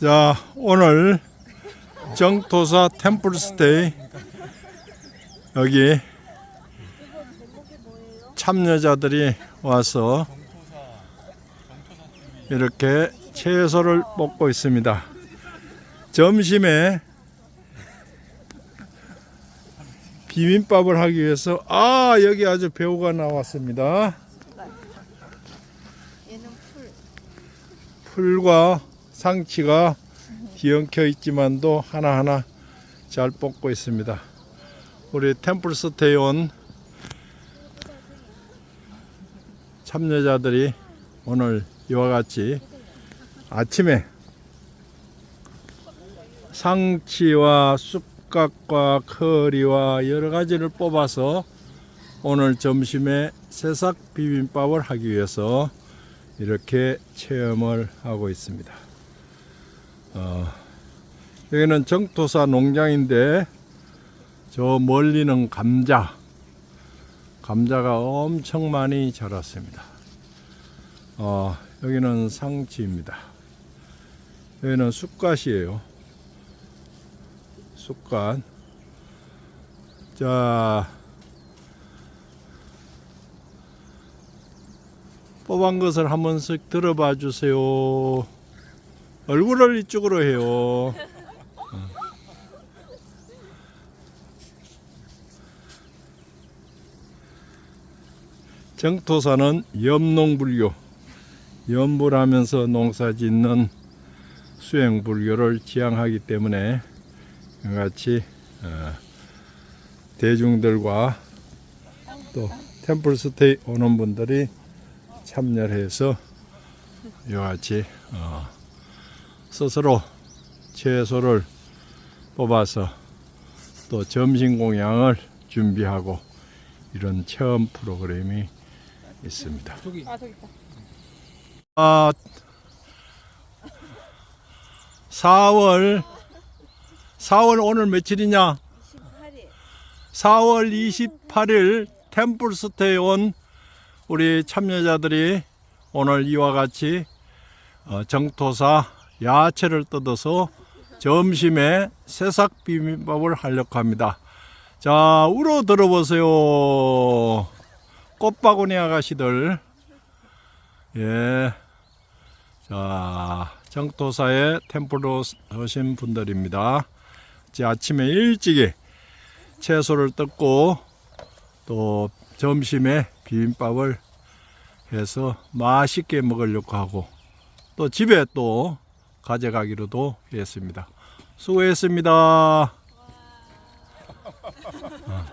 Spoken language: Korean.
자, 오늘 정토사 템플스테이 여기 참여자들이 와서 이렇게 채소를 먹고 있습니다. 점심에 비빔밥을 하기 위해서 아 여기 아주 배우가 나왔습니다. 풀. 풀과 상치가 뒤엉켜 있지만도 하나하나 잘 뽑고 있습니다. 우리 템플스테이 온 참여자들이 오늘 이와 같이 아침에 상치와 쑥갓과 커리와 여러 가지를 뽑아서 오늘 점심에 새싹 비빔밥을 하기 위해서 이렇게 체험을 하고 있습니다. 어, 여기는 정토사 농장인데 저 멀리는 감자, 감자가 엄청 많이 자랐습니다. 어, 여기는 상치입니다. 여기는 쑥갓이에요. 쑥갓. 자, 뽑은 것을 한 번 씩 들어봐 주세요. 얼굴을 이쪽으로 해요. 어. 정토사는 염농불교, 염불하면서 농사짓는 수행불교를 지향하기 때문에 같이 어, 대중들과 또 템플스테이 오는 분들이 참여를 해서 이와 같이 어, 스스로 채소를 뽑아서 또 점심 공양을 준비하고 이런 체험 프로그램이 있습니다. 아 저기 있다. 아, 4월 4월 오늘 며칠이냐? 18일. 4월 28일 템플스테이 온 우리 참여자들이 오늘 이와 같이 어, 정토사 야채를 뜯어서 점심에 새싹 비빔밥을 하려고 합니다. 자, 우러 들어보세요. 꽃바구니 아가씨들. 예. 자, 정토사의 템플로 오신 분들입니다. 이제 아침에 일찍이 채소를 뜯고 또 점심에 비빔밥을 해서 맛있게 먹으려고 하고 또 집에 또 가져가기로도 했습니다. 수고했습니다.